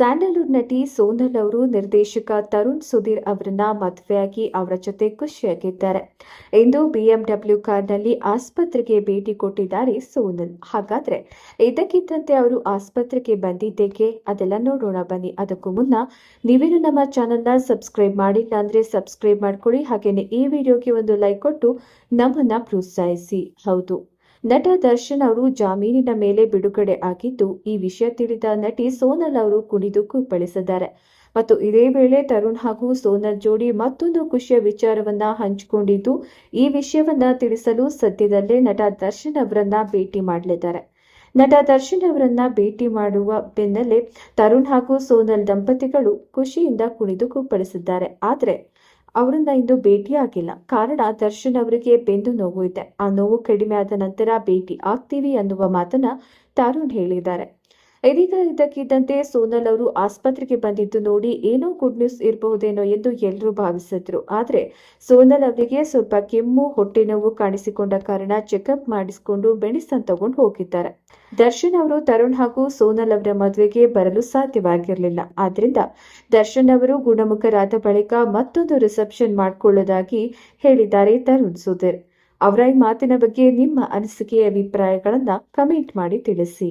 Sandalwood ನಟಿ ಸೋನಲ್ ಅವರು ನಿರ್ದೇಶಕ ತರುಣ್ ಸುಧೀರ್ ಅವರನ್ನ ಮದುವೆಯಾಗಿ ಅವರ ಜೊತೆ ಖುಷಿಯಾಗಿದ್ದಾರೆ. ಇಂದು ಬಿಎಂಡಬ್ಲ್ಯೂ ಕಾರ್ನಲ್ಲಿ ಆಸ್ಪತ್ರೆಗೆ ಭೇಟಿ ಕೊಟ್ಟಿದ್ದಾರೆ ಸೋನಲ್. ಹಾಗಾದ್ರೆ ಇದಕ್ಕಿದ್ದಂತೆ ಅವರು ಆಸ್ಪತ್ರೆಗೆ ಬಂದಿದ್ದೇಕೆ? ಅದೆಲ್ಲ ನೋಡೋಣ ಬನ್ನಿ. ಅದಕ್ಕೂ ಮುನ್ನ ನೀವೇನು ನಮ್ಮ ಚಾನೆಲ್ನ ಸಬ್ಸ್ಕ್ರೈಬ್ ಮಾಡಿಲ್ಲ ಅಂದ್ರೆ ಸಬ್ಸ್ಕ್ರೈಬ್ ಮಾಡ್ಕೊಳ್ಳಿ. ಹಾಗೇನೆ ಈ ವಿಡಿಯೋಗೆ ಒಂದು ಲೈಕ್ ಕೊಟ್ಟು ನಮ್ಮನ್ನ ಪ್ರೋತ್ಸಾಹಿಸಿ. ಹೌದು. ನಟ ದರ್ಶನ್ ಅವರು ಜಾಮೀನಿನ ಮೇಲೆ ಬಿಡುಗಡೆ ಆಗಿದ್ದು, ಈ ವಿಷಯ ತಿಳಿದ ನಟಿ ಸೋನಲ್ ಅವರು ಕುಣಿದು ಕುಪ್ಪಳಿಸಿದ್ದಾರೆ ಮತ್ತು ಇದೇ ವೇಳೆ ತರುಣ್ ಹಾಗೂ ಸೋನಲ್ ಜೋಡಿ ಮತ್ತೊಂದು ಖುಷಿಯ ವಿಚಾರವನ್ನ ಹಂಚಿಕೊಂಡಿದ್ದು, ಈ ವಿಷಯವನ್ನ ತಿಳಿಸಲು ಸದ್ಯದಲ್ಲೇ ನಟ ದರ್ಶನ್ ಅವರನ್ನ ಭೇಟಿ ಮಾಡಲಿದ್ದಾರೆ. ನಟ ದರ್ಶನ್ ಅವರನ್ನ ಭೇಟಿ ಮಾಡುವ ಬೆನ್ನಲ್ಲೇ ತರುಣ್ ಹಾಗೂ ಸೋನಲ್ ದಂಪತಿಗಳು ಖುಷಿಯಿಂದ ಕುಣಿದು ಕುಪ್ಪಳಿಸಿದ್ದಾರೆ ಆದ್ರೆ ಅವರನ್ನ ಇಂದು ಭೇಟಿಯಾಗಿಲ್ಲ ಕಾರಣ ದರ್ಶನ್ ಅವರಿಗೆ ಬೆಂದು ನೋವು ಇದೆ. ಆ ನೋವು ಕಡಿಮೆ ಆದ ನಂತರ ಭೇಟಿ ಆಗ್ತೀವಿ ಅನ್ನುವ ಮಾತನ್ನ ತರುಣ್ ಹೇಳಿದ್ದಾರೆ. ಇದೀಗ ಇದ್ದಕ್ಕಿದ್ದಂತೆ ಸೋನಲ್ ಅವರು ಆಸ್ಪತ್ರೆಗೆ ಬಂದಿದ್ದು ನೋಡಿ ಏನೋ ಗುಡ್ ನ್ಯೂಸ್ ಇರಬಹುದೇನೋ ಎಂದು ಎಲ್ಲರೂ ಭಾವಿಸಿದ್ರು. ಆದರೆ ಸೋನಲ್ ಅವರಿಗೆ ಸ್ವಲ್ಪ ಕೆಮ್ಮು, ಹೊಟ್ಟೆ ನೋವು ಕಾಣಿಸಿಕೊಂಡ ಕಾರಣ ಚೆಕಪ್ ಮಾಡಿಸಿಕೊಂಡು ಮೆಡಿಸನ್ ತಗೊಂಡು ಹೋಗಿದ್ದಾರೆ. ದರ್ಶನ್ ಅವರು, ತರುಣ್ ಹಾಗೂ ಸೋನಲ್ ಅವರ ಮದುವೆಗೆ ಬರಲು ಸಾಧ್ಯವಾಗಿರಲಿಲ್ಲ. ಆದ್ರಿಂದ ದರ್ಶನ್ ಅವರು ಗುಣಮುಖರಾದ ಬಳಿಕ ಮತ್ತೊಂದು ರಿಸೆಪ್ಷನ್ ಮಾಡಿಕೊಳ್ಳೋದಾಗಿ ಹೇಳಿದ್ದಾರೆ ತರುಣ್ ಸುಧೀರ್. ಅವರ ಈ ಮಾತಿನ ಬಗ್ಗೆ ನಿಮ್ಮ ಅನಿಸಿಕೆ ಅಭಿಪ್ರಾಯಗಳನ್ನು ಕಮೆಂಟ್ ಮಾಡಿ ತಿಳಿಸಿ.